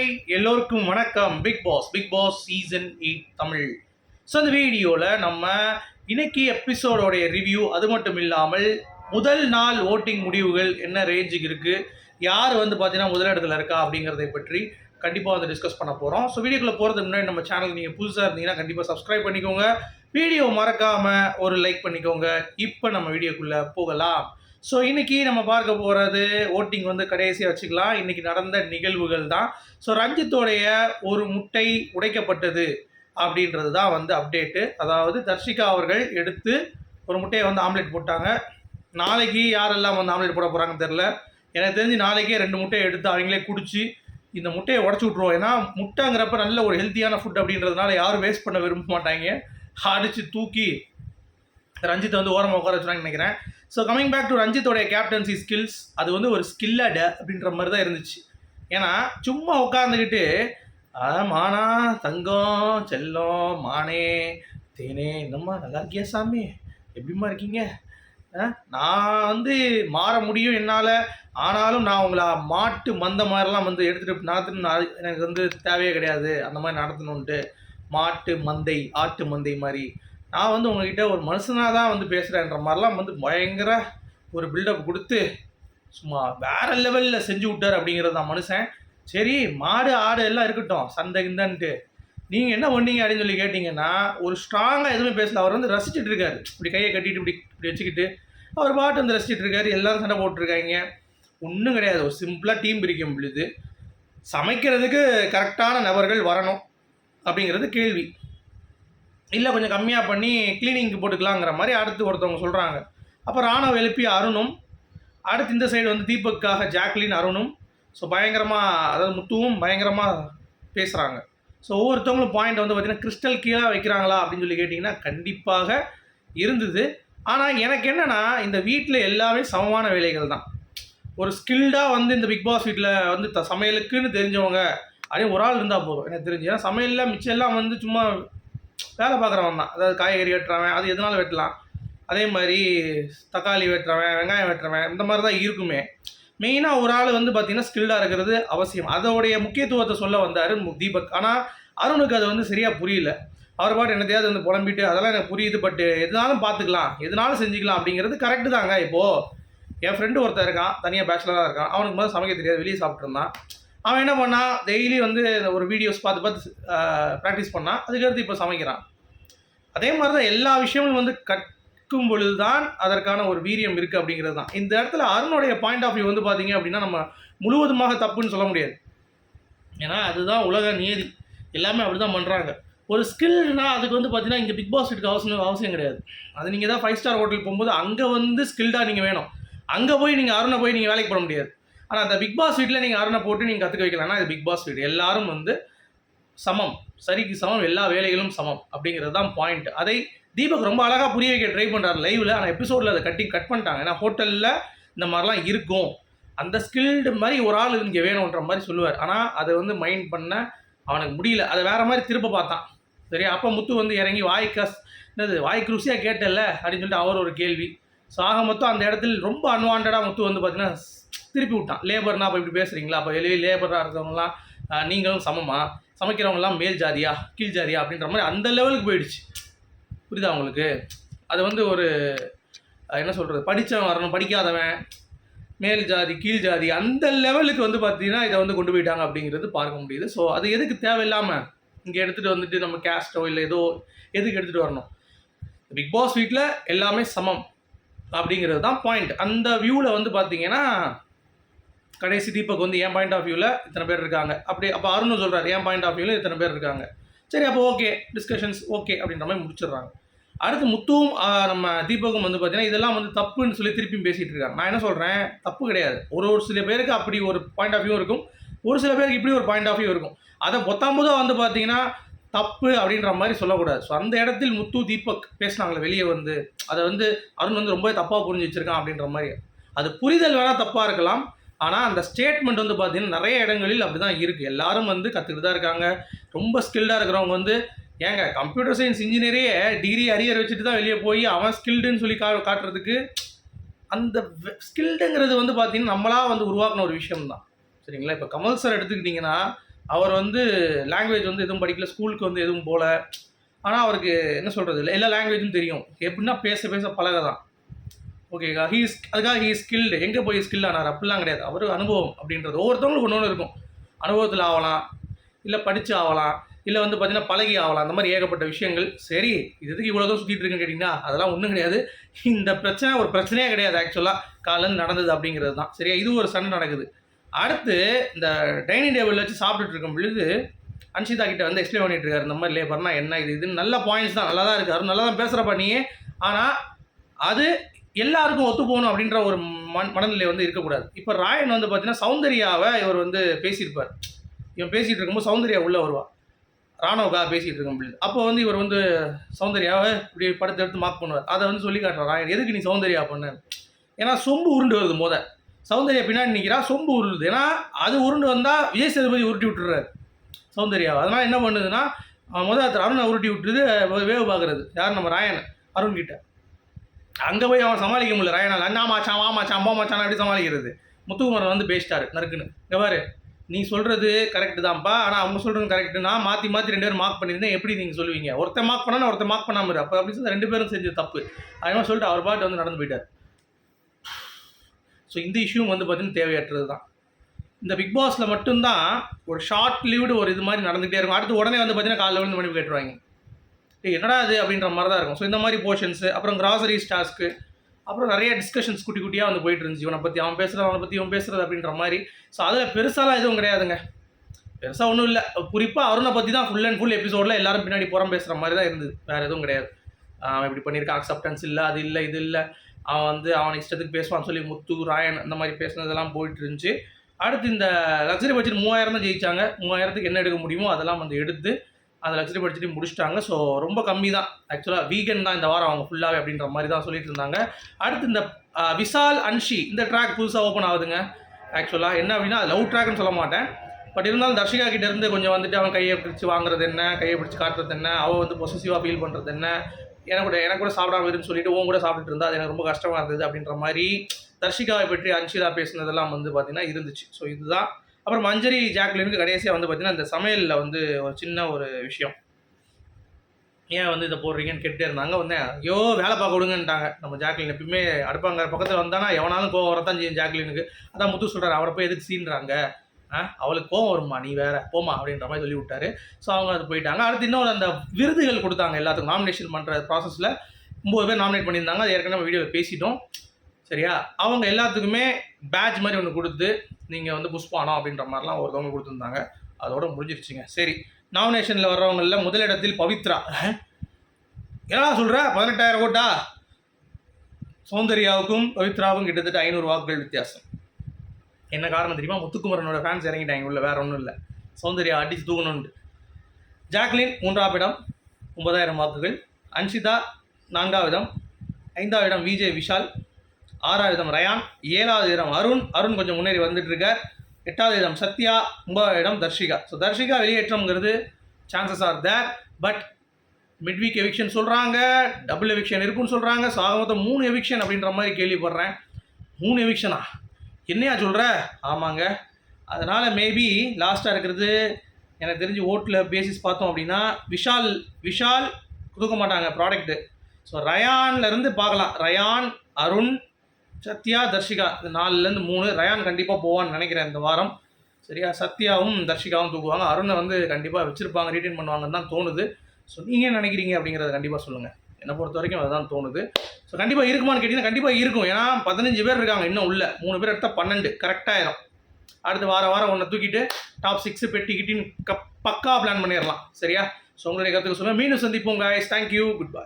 Hi எல்லோருக்கும் வணக்கம். Bigg Boss Bigg Boss season eight Tamil. So அந்த வீடியோவில் நம்ம இன்னைக்கு எபிசோடோடைய ரிவ்யூ அது மட்டும் இல்லாமல் முதல் நாள் ஓட்டிங் முடிவுகள் என்ன ரேஞ்சுக்கு இருக்குது யார் வந்து பார்த்தீங்கன்னா முதலிடத்தில் இருக்கா அப்படிங்கிறதை பற்றி கண்டிப்பாக வந்து டிஸ்கஸ் பண்ண போகிறோம் ஸோ வீடியோக்குள்ளே போகிறதுக்கு முன்னாடி நம்ம சேனல் நீங்கள் புதுசாக இருந்தீங்கன்னா கண்டிப்பாக சப்ஸ்கிரைப் பண்ணிக்கோங்க. வீடியோ மறக்காமல் ஒரு லைக் பண்ணிக்கோங்க. இப்போ நம்ம வீடியோக்குள்ளே போகலாம். ஸோ இன்றைக்கி நம்ம பார்க்க போகிறது ஓட்டிங் வந்து கடைசியாக வச்சுக்கலாம். இன்றைக்கி நடந்த நிகழ்வுகள் தான். ஸோ ரஞ்சித்தோடைய ஒரு முட்டை உடைக்கப்பட்டது அப்படின்றது தான் வந்து அப்டேட்டு அதாவது தர்ஷிகா அவர்கள் எடுத்து ஒரு முட்டையை வந்து ஆம்லெட் போட்டாங்க. நாளைக்கு யாரெல்லாம் வந்து ஆம்லெட் போட போகிறாங்கன்னு தெரில எனக்கு தெரிஞ்சு நாளைக்கே ரெண்டு முட்டையை எடுத்து அவங்களே குடிச்சு இந்த முட்டையை உடச்சி விட்ருவோம் ஏன்னா முட்டைங்கிறப்ப நல்ல ஒரு ஹெல்த்தியான ஃபுட் அப்படின்றதுனால யாரும் வேஸ்ட் பண்ண விரும்ப மாட்டாங்க. அடித்து தூக்கி ரஞ்சித்தை வந்து ஓரமாக உட்கார வச்சுருவாங்கன்னு நினைக்கிறேன். ஸோ கமிங் பேக் டு ரஞ்சித்தோடைய கேப்டன்சி ஸ்கில்ஸ் அது வந்து ஒரு ஸ்கில்லட் அப்படின்ற மாதிரி தான் இருந்துச்சு. ஏன்னா சும்மா உட்காந்துக்கிட்டு "ஆ, மானா தங்கம் செல்லம் மானே தேனே என்னம்மா நல்லா இருக்கியா சாமி? எப்படிம்மா இருக்கீங்க? நான் வந்து மாற முடியும் என்னால். ஆனாலும் நான் உங்களை மாட்டு மந்த மாதிரிலாம் வந்து எடுத்துகிட்டு நடத்தணும் நான் எனக்கு வந்து தேவையே கிடையாது. அந்த மாதிரி நடத்தணுன்ட்டு மாட்டு மந்தை ஆட்டு மந்தை மாதிரி நான் வந்து உங்ககிட்ட ஒரு மனுஷனாக தான் வந்து பேசுகிறேன்ற மாதிரிலாம் வந்து பயங்கர ஒரு பில்டப் கொடுத்து சும்மா வேற லெவலில் செஞ்சு விட்டார் அப்படிங்கிறது தான் மனுஷன். சரி மாடு ஆடு எல்லாம் இருக்கட்டும் சண்டை கிந்தன்ட்டு நீங்கள் என்ன பண்ணீங்க அப்படின்னு சொல்லி கேட்டிங்கன்னா ஒரு ஸ்ட்ராங்காக எதுவுமே பேசல. அவர் வந்து ரசிச்சுட்டு இருக்காரு. இப்படி கையை கட்டிட்டு இப்படி இப்படி வச்சுக்கிட்டு. அவர் பாட்டு வந்து ரசிச்சுட்டு இருக்காரு. எல்லாரும் சண்டை போட்டிருக்காங்க. ஒன்றும் கிடையாது. ஒரு சிம்பிளாக டீம் பிரிக்கும் முடியுது சமைக்கிறதுக்கு கரெக்டான நபர்கள் வரணும் அப்படிங்கிறது கேள்வி. இல்லை கொஞ்சம் கம்மியாக பண்ணி கிளீனிங்க்கு போட்டுக்கலாங்கிற மாதிரி அடுத்து ஒருத்தவங்க சொல்கிறாங்க அப்போ ராணுவ எழுப்பி அருணும். அடுத்து இந்த சைடு வந்து தீபக்காக ஜாக்லின் அருணும். ஸோ பயங்கரமாக அதாவது முத்துவும் பயங்கரமாக பேசுகிறாங்க ஸோ ஒவ்வொருத்தவங்களும் பாயிண்ட் வந்து பார்த்திங்கன்னா கிறிஸ்டல் கீழே வைக்கிறாங்களா அப்படின்னு சொல்லி கேட்டிங்கன்னா கண்டிப்பாக இருந்தது. ஆனால் எனக்கு என்னென்னா இந்த வீட்டில் எல்லாமே சமமான வேலைகள் தான். ஒரு ஸ்கில்டாக வந்து இந்த பிக் பாஸ் வீட்டில் வந்து த சமையலுக்குன்னு தெரிஞ்சவங்க அதே ஒரு ஆள் இருந்தால் போதும். எனக்கு தெரிஞ்சு. ஏன்னா சமையலில் மிச்சம் எல்லாம் வந்து சும்மா வேலை பார்க்குறவன் தான். அதாவது காய்கறி வெட்டுறவன் அது எதனாலும் வெட்டலாம். அதே மாதிரி தக்காளி வெட்டுறவன் வெங்காயம் வெட்டுறவன் இந்த மாதிரி தான் இருக்குமே. மெயினாக ஒரு ஆள் வந்து பார்த்தீங்கன்னா ஸ்கில்டாக இருக்கிறது அவசியம். அதோடைய முக்கியத்துவத்தை சொல்ல வந்தார் தீபக். ஆனால் அருணுக்கு அது வந்து சரியாக புரியல. அவர் பாட்டு என்னத்தையாவது வந்து புலம்பிட்டு அதெல்லாம் எனக்கு புரியுது பட் எதுனாலும் பார்த்துக்கலாம் எதுனாலும் செஞ்சுக்கலாம் அப்படிங்கிறது கரெக்டு தாங்க இப்போது என் ஃப்ரெண்டு ஒருத்தன் இருக்கான் தனியாக பேச்சுலராக இருக்கான். அவனுக்கு முதல்ல சமைக்க தெரியாது வெளியே சாப்பிட்ருந்தான் அவன் என்ன பண்ணான் டெய்லி வந்து ஒரு வீடியோஸ் பார்த்து பார்த்து ப்ராக்டிஸ் பண்ணான் அதுக்கடுத்து இப்போ சமைக்கிறான். அதே மாதிரி தான் எல்லா விஷயமும் வந்து கற்கும் பொழுது தான் அதற்கான ஒரு வீரியம் இருக்குது அப்படிங்கிறது தான் இந்த இடத்துல அருணுடைய பாயிண்ட் ஆஃப் வியூ வந்து பார்த்தீங்க அப்படின்னா நம்ம முழுவதுமாக தப்புன்னு சொல்ல முடியாது. ஏன்னா அதுதான் உலக நியதி. எல்லாமே அப்படி தான் பண்ணுறாங்க ஒரு ஸ்கில்னால் அதுக்கு வந்து பார்த்தீங்கன்னா இங்கே பிக் பாஸ் எடுக்க அவசியம் அவசியம் கிடையாது. அது நீங்கள் தான் ஃபைவ் ஸ்டார் ஹோட்டல் போகும்போது அங்கே வந்து ஸ்கில்டாக நீங்கள் வேணும். அங்கே போய் நீங்கள் அருணை போய் நீங்கள் வேலைக்கு போட முடியாது. ஆனால் அந்த பிக் பாஸ் வீட்டில் நீங்கள் அருணை போட்டு நீங்கள் கற்றுக்க வைக்கலாம்னா இது பிக் பாஸ் வீடு. எல்லாரும் வந்து சமம். சரிக்கு சமம் எல்லா வேலைகளும் சமம் அப்படிங்கிறது தான் பாயிண்ட் அதை தீபக் ரொம்ப அழகாக புரிய வைக்க ட்ரை பண்ணுறாரு லைவில் ஆனால் எபிசோடில் அதை கட்டி கட் பண்ணிட்டாங்க. ஏன்னா ஹோட்டலில் இந்த மாதிரிலாம் இருக்கும். அந்த ஸ்கில்டு மாதிரி ஒரு ஆள் இங்கே வேணுன்ற மாதிரி சொல்லுவார். ஆனால் அதை வந்து மைண்ட் பண்ண அவனுக்கு முடியல. அதை வேறு மாதிரி திருப்ப பார்த்தான். சரி அப்போ முத்து வந்து இறங்கி வாய்க்காஸ் என்னது வாய்க்கு ருசியாக கேட்டல அப்படின்னு சொல்லிட்டு அவர் ஒரு கேள்வி. ஸோ ஆக மொத்தம் அந்த இடத்துல ரொம்ப அன்வான்டாக முத்து வந்து பார்த்தீங்கன்னா திருப்பி விட்டான். லேபர்னா அப்போ இப்படி பேசுகிறீங்களா அப்போ வெளியே லேபராக இருக்கிறவங்களாம் நீங்களும் சமமா? சமைக்கிறவங்களாம் மேல் ஜாதியா கீழ் ஜாதியா அப்படின்ற மாதிரி அந்த லெவலுக்கு போயிடுச்சு. புரியுதா உங்களுக்கு? அது வந்து ஒரு என்ன சொல்கிறது படித்தவன் வரணும் படிக்காதவன் மேல் ஜாதி கீழ் ஜாதி அந்த லெவலுக்கு வந்து பார்த்தீங்கன்னா இதை வந்து கொண்டு போயிட்டாங்க அப்படிங்கிறது பார்க்க முடியுது. ஸோ அது எதுக்கு தேவையில்லாமல் இங்கே எடுத்துகிட்டு வந்துட்டு நம்ம கேஸ்டோ இல்லை ஏதோ எதுக்கு எடுத்துகிட்டு வரணும்? பிக் பாஸ் வீட்டில் எல்லாமே சமம். அப்படிங்கிறது தான் பாயிண்ட் அந்த வியூவில் வந்து பார்த்தீங்கன்னா கடைசி தீபக் வந்து என் பாயிண்ட் ஆஃப் வியூவில் இத்தனை பேர் இருக்காங்க? அப்படி அப்போ அருணும் சொல்கிறார் என் பாயிண்ட் ஆஃப் வியூவில் இத்தனை பேர் இருக்காங்க? சரி அப்போ ஓகே டிஸ்கஷன்ஸ் ஓகே அப்படின்ற மாதிரி முடிச்சிடுறாங்க. அடுத்து முத்துவும் நம்ம தீபக்கும் வந்து பார்த்தீங்கன்னா இதெல்லாம் வந்து தப்புன்னு சொல்லி திருப்பியும் பேசிகிட்டு இருக்காங்க. நான் என்ன சொல்கிறேன் தப்பு கிடையாது. ஒரு ஒரு சில பேருக்கு அப்படி ஒரு பாயிண்ட் ஆஃப் வியூ இருக்கும். ஒரு சில பேருக்கு இப்படி ஒரு பாயிண்ட் ஆஃப் வியூ இருக்கும். அதை பொத்தாம்புதாக வந்து பார்த்தீங்கன்னா தப்பு அப்படின்ற மாதிரி சொல்லக்கூடாது. ஸோ அந்த இடத்தில் முத்து தீபக் பேசுனாங்களே வெளியே வந்து. அதை வந்து அருண் வந்து ரொம்ப தப்பாக புரிஞ்சு வச்சிருக்கான் அப்படின்ற மாதிரி. அது புரிதல் வேணால் தப்பாக இருக்கலாம். ஆனால் அந்த ஸ்டேட்மெண்ட் வந்து பார்த்தீங்கன்னா நிறைய இடங்களில் அப்படி தான் இருக்குது எல்லாரும் வந்து கற்றுக்கிட்டு தான் இருக்காங்க. ரொம்ப ஸ்கில்டாக இருக்கிறவங்க வந்து ஏங்க கம்ப்யூட்டர் சயின்ஸ் இன்ஜினியரே டிகிரி அரியர் வச்சுட்டு தான் வெளியே போய் அவன் ஸ்கில்டுன்னு சொல்லி கா காட்டுறதுக்கு அந்த ஸ்கில்டுங்கிறது வந்து பார்த்தீங்கன்னா நம்மளாக வந்து உருவாக்கின ஒரு விஷயம் தான் சரிங்களா? இப்போ கமல் சார் எடுத்துக்கிட்டிங்கன்னா அவர் வந்து லாங்குவேஜ் வந்து எதுவும் படிக்கல ஸ்கூலுக்கு வந்து எதுவும் போகல ஆனால் அவருக்கு என்ன சொல்கிறது இல்லை எல்லா லாங்குவேஜும் தெரியும். எப்படின்னா பேச பேச பழக தான் ஓகேக்கா ஹீ அதுக்காக ஹீ ஸ்கில்டு எங்கே போய் ஸ்கில் ஆனார்? அப்படிலாம் கிடையாது. அவர் அனுபவம் அப்படின்றது. ஒவ்வொருத்தவங்களுக்கு ஒன்று ஒன்று இருக்கும். அனுபவத்தில் ஆகலாம் இல்லை படித்து ஆகலாம் இல்லை வந்து பார்த்தீங்கன்னா பழகி ஆகலாம் அந்த மாதிரி ஏகப்பட்ட விஷயங்கள். சரி இது எதுக்கு இவ்வளோ தூரம் சுற்றிட்டு இருக்குன்னு கேட்டிங்கன்னா அதெல்லாம் ஒன்றும் கிடையாது. இந்த பிரச்சனை ஒரு பிரச்சனையே கிடையாது ஆக்சுவலாக காலேருந்து நடந்தது அப்படிங்கிறது தான். சரியா? இது ஒரு சண்டை நடக்குது. அடுத்து இந்த டைனிங் டேபிளில் வச்சு சாப்பிட்டுட்டு இருக்கும் பொழுது அன்ஷிதா கிட்ட வந்து எக்ஸ்பிளைன் பண்ணிட்டு இருக்காரு இந்த மாதிரி லேபர்னா என்ன இது? இதுன்னு நல்ல பாயிண்ட்ஸ் தான் நல்லா தான் இருக்காரு நல்லா தான் பேசுகிறப்ப நீ. ஆனால் அது எல்லாருக்கும் ஒத்து போகணும் அப்படின்ற ஒரு மண் மனநிலை வந்து இருக்கக்கூடாது. இப்போ ராயன் வந்து பார்த்தீங்கன்னா சௌந்தர்யாவை இவர் வந்து பேசியிருப்பார். இவன் பேசிகிட்டு இருக்கும்போது சௌந்தர்யா உள்ளே வருவா. ராணுவக்காக பேசிகிட்டு இருக்கும் பொழுது. அப்போ வந்து இவர் வந்து சௌந்தர்யாவை இப்படி படத்தை எடுத்து மார்க் பண்ணுவார். அதை வந்து சொல்லி காட்டுறான் ராயன் எதுக்கு நீ சௌந்தர்யா பண்ண? ஏன்னா சொம்பு உருண்டு வருது மொதல் சௌந்தர்யா பின்னாடி நிற்கிறா சொம்பு உருளுது. ஏன்னா அது உருண்டு வந்தால் விஜய் சேதுபதி உருட்டி விட்டுறாரு சௌந்தர்யாவை. அதனால் என்ன பண்ணுதுன்னா அவன் அருணை உருட்டி விட்டுருது வேவு பார்க்குறது. யார்? நம்ம ராயன் அருண் கிட்ட. அங்கே போய் அவன் சமாளிக்க முடியல ராயனால் அண்ணா மாச்சான் வா மாச்சான் அம்மா மாச்சான் அப்படி சமாளிக்கிறது. முத்துக்குமரன் வந்து பேசிட்டாரு நறுக்குன்னு. எவ்வாறு பாரு நீ சொல்கிறது கரெக்டு தான்ப்பா. ஆனால் அவங்க சொல்கிறது கரெக்டு நான் மாற்றி மாற்றி ரெண்டு பேரும் மார்க் பண்ணியிருந்தேன் எப்படி நீங்கள் சொல்லுவீங்க? ஒருத்தர் மார்க் பண்ணால் ஒருத்தர் மார்க் பண்ணாமல் அப்போ அப்படி சொல்லி ரெண்டு பேரும் செஞ்ச தப்பு. அதனால சொல்லிட்டு அவர் பாட்டு வந்து நடந்து போயிட்டார். ஸோ இந்த இஷ்யூவும் வந்து பார்த்தீங்கன்னா தேவையற்றது தான். இந்த பிக் பாஸில் மட்டும்தான் ஒரு ஷார்ட் லீவ்டு ஒரு இது மாதிரி நடந்துகிட்டே இருக்கும். அடுத்து உடனே வந்து பார்த்தீங்கன்னா காலைல விழுந்து மணி கேட்டுருவாங்க. என்னடா இது அப்படின்ற மாதிரி தான் இருக்கும். ஸோ இந்த மாதிரி போர்ஷன்ஸு அப்புறம் கிராசரிஸ் டாஸ்க்கு அப்புறம் நிறைய டிஸ்கஷன்ஸ் குட்டி குட்டியாக வந்து போயிட்டு இருந்துச்சு. இவனை பற்றி அவன் பேசுகிறது அவனை பற்றி இவன் பேசுகிறது அப்படின்ற மாதிரி. ஸோ அதில் பெருசாலாம் எதுவும் கிடையாதுங்க. பெருசாக ஒன்றும் இல்லை. குறிப்பாக அருணை பற்றி தான் ஃபுல் அண்ட் ஃபுல் எபிசோடில் எல்லாரும் பின்னாடி புறம் பேசுகிற மாதிரி தான் இருந்தது. வேறு எதுவும் கிடையாது. அவன் இப்படி பண்ணியிருக்கான் அக்செப்டன்ஸ் இல்லை அது இல்லை இது இல்லை. அவன் வந்து அவன் இஷ்டத்துக்கு பேசுவான்னு சொல்லி முத்து ராயன் அந்த மாதிரி பேசுனதெல்லாம் போயிட்டு இருந்துச்சு அடுத்து இந்த லக்ஸரி பட்ஜெட் மூவாயிரம் தான் ஜெயிச்சாங்க. மூவாயிரத்துக்கு என்ன எடுக்க முடியுமோ அதெல்லாம் வந்து எடுத்து அந்த லக்ஸரி பட்ஜெட்டையும் முடிச்சிட்டாங்க. ஸோ ரொம்ப கம்மி தான். ஆக்சுவலாக வீகன் தான் இந்த வாரம் அவங்க ஃபுல்லாகவே அப்படின்ற மாதிரி தான் சொல்லிட்டு இருந்தாங்க. அடுத்து இந்த விசால் விஷால் அன்ஷி இந்த ட்ராக் புதுசாக ஓப்பன் ஆகுதுங்க. ஆக்சுவலாக என்ன அப்படின்னா லவ் ட்ராக்னு சொல்ல மாட்டேன். பட் இருந்தாலும் தர்ஷிகா கிட்டேருந்து கொஞ்சம் வந்துட்டு அவன் கையை பிடிச்சி வாங்குறது என்ன கையை பிடிச்சி காட்டுறது என்ன அவள் வந்து பொசசிவாக ஃபீல் பண்ணுறது என்ன எனக்கு கூட எனக்கு கூட சாப்பிடாம இருந்து சொல்லிட்டு உன் கூட சாப்பிட்டுட்டு இருந்தா அது எனக்கு ரொம்ப கஷ்டமாக இருந்தது அப்படின்ற மாதிரி தர்ஷிகாவை பற்றி அன்ஷிதா பேசினதெல்லாம் வந்து பார்த்தீங்கன்னா இருந்துச்சு. ஸோ இதுதான். அப்புறம் மஞ்சரி ஜாக்லினுக்கு கடைசியாக வந்து பார்த்தீங்கன்னா இந்த சமையலில் வந்து ஒரு சின்ன ஒரு விஷயம். ஏன் வந்து இதை போடுறீங்கன்னு கேட்டே இருந்தாங்க. வந்து ஐயோ வேலை பார்க்க விடுங்கன்ட்டாங்க. நம்ம ஜாக்லின் எப்பயுமே அடுப்பாங்க பக்கத்தில் வந்தானா எவனாலும் கோவம் வரத்தான் செய்யும் ஜாக்லினுக்கு. அதான் முத்து சொல்கிறார் அவரை போய் எதுக்கு சீன்றாங்க? அவளுக்கு கோவம் வருமா நீ வேற போமா அப்படின்ற மாதிரி சொல்லி விட்டாரு ஸோ அவங்க அது போயிட்டாங்க. அடுத்து இன்னொரு அந்த விருதுகள் கொடுத்தாங்க எல்லாத்துக்கும். நாமினேஷன் பண்ணுற ப்ராசஸில் ஒம்பது பேர் நாமினேட் பண்ணியிருந்தாங்க. அது ஏற்கனவே வீடியோவில் பேசிட்டோம். சரியா? அவங்க எல்லாத்துக்குமே பேட்ச் மாதிரி ஒன்று கொடுத்து நீங்கள் வந்து புஷ்பானம் அப்படின்ற மாதிரிலாம் ஒருத்தவங்க கொடுத்துருந்தாங்க. அதோட முடிஞ்சிருச்சுங்க. சரி. நாமினேஷனில் வர்றவங்களில் முதலிடத்தில் பவித்ரா. என்னடா சொல்கிற பதினெட்டாயிரம் ஓட்டா? சௌந்தர்யாவுக்கும் பவித்ராவுக்கும் கிட்டத்தட்ட ஐநூறு வாக்குகள் வித்தியாசம். என்ன காரணம் தெரியுமா? முத்துக்குமரனோட ஃபேன்ஸ் இறங்கிட்டாங்க. உள்ள வேற ஒன்றும் இல்லை. சௌந்தர்யா அடிச்சு தூக்கணும்னு ஜாக்லின் மூன்றாம் இடம். ஒன்பதாயிரம் வாக்குகள். அன்ஷிதா நான்காவது இடம். ஐந்தாவது இடம் விஜய் விஷால். ஆறாவது இடம் ரயான். ஏழாவது இடம் அருண். அருண் கொஞ்சம் முன்னேறி வந்துட்டு இருக்கார் எட்டாவது இடம் சத்யா. ஒன்பதாவது இடம் Dharshika. So Dharshika வெளியேற்றம்ங்கிறது chances are there but mid week eviction சொல்கிறாங்க டபுள் எவிக்ஷன் இருக்குன்னு சொல்கிறாங்க ஸோ ஆக மொத்தம் மூணு எவிக்ஷன் அப்படின்ற மாதிரி கேள்விப்படுறேன். மூணு எவிக்ஷனா என்னையா சொல்கிற ஆமாங்க. அதனால் மேபி லாஸ்ட்டாக இருக்கிறது எனக்கு தெரிஞ்சு ஓட்டில் பேசிஸ் பார்த்தோம் அப்படின்னா விஷால் விஷால் கொடுக்க மாட்டாங்க ப்ராடக்ட்டு ஸோ ரயான்லேருந்து பார்க்கலாம். ரயான் அருண் சத்யா தர்ஷிகா. இந்த நாலுலேருந்து மூணு. ரயான் கண்டிப்பாக போவான்னு நினைக்கிறேன் இந்த வாரம். சரியா? சத்யாவும் தர்ஷிகாவும் தூக்குவாங்க. அருணை வந்து கண்டிப்பாக வச்சுருப்பாங்க ரீட்டைன் பண்ணுவாங்கன்னு தான் தோணுது. ஸோ நீங்கள் நினைக்கிறீங்க அப்படிங்கிறத கண்டிப்பாக சொல்லுங்கள் என்னை பொறுத்த வரைக்கும் அதுதான் தோணுது. ஸோ கண்டிப்பாக இருக்குமான்னு கேட்டிங்கன்னா கண்டிப்பாக இருக்கும். ஏன்னா பதினஞ்சு பேர் இருக்காங்க இன்னும் உள்ள. மூணு பேர் எடுத்தால் பன்னெண்டு. கரெக்டாயிரும் அடுத்து வார வாரம் ஒன்றை தூக்கிட்டு டாப் சிக்ஸு பெட்டிக்கிட்டின்னு க பக்கா பிளான் பண்ணிடலாம். சரியா? ஸோ உங்களுடைய கருத்துக்கு சொல்லுங்கள் மீண்டும் சந்திப்போம் guys. Thank you good bye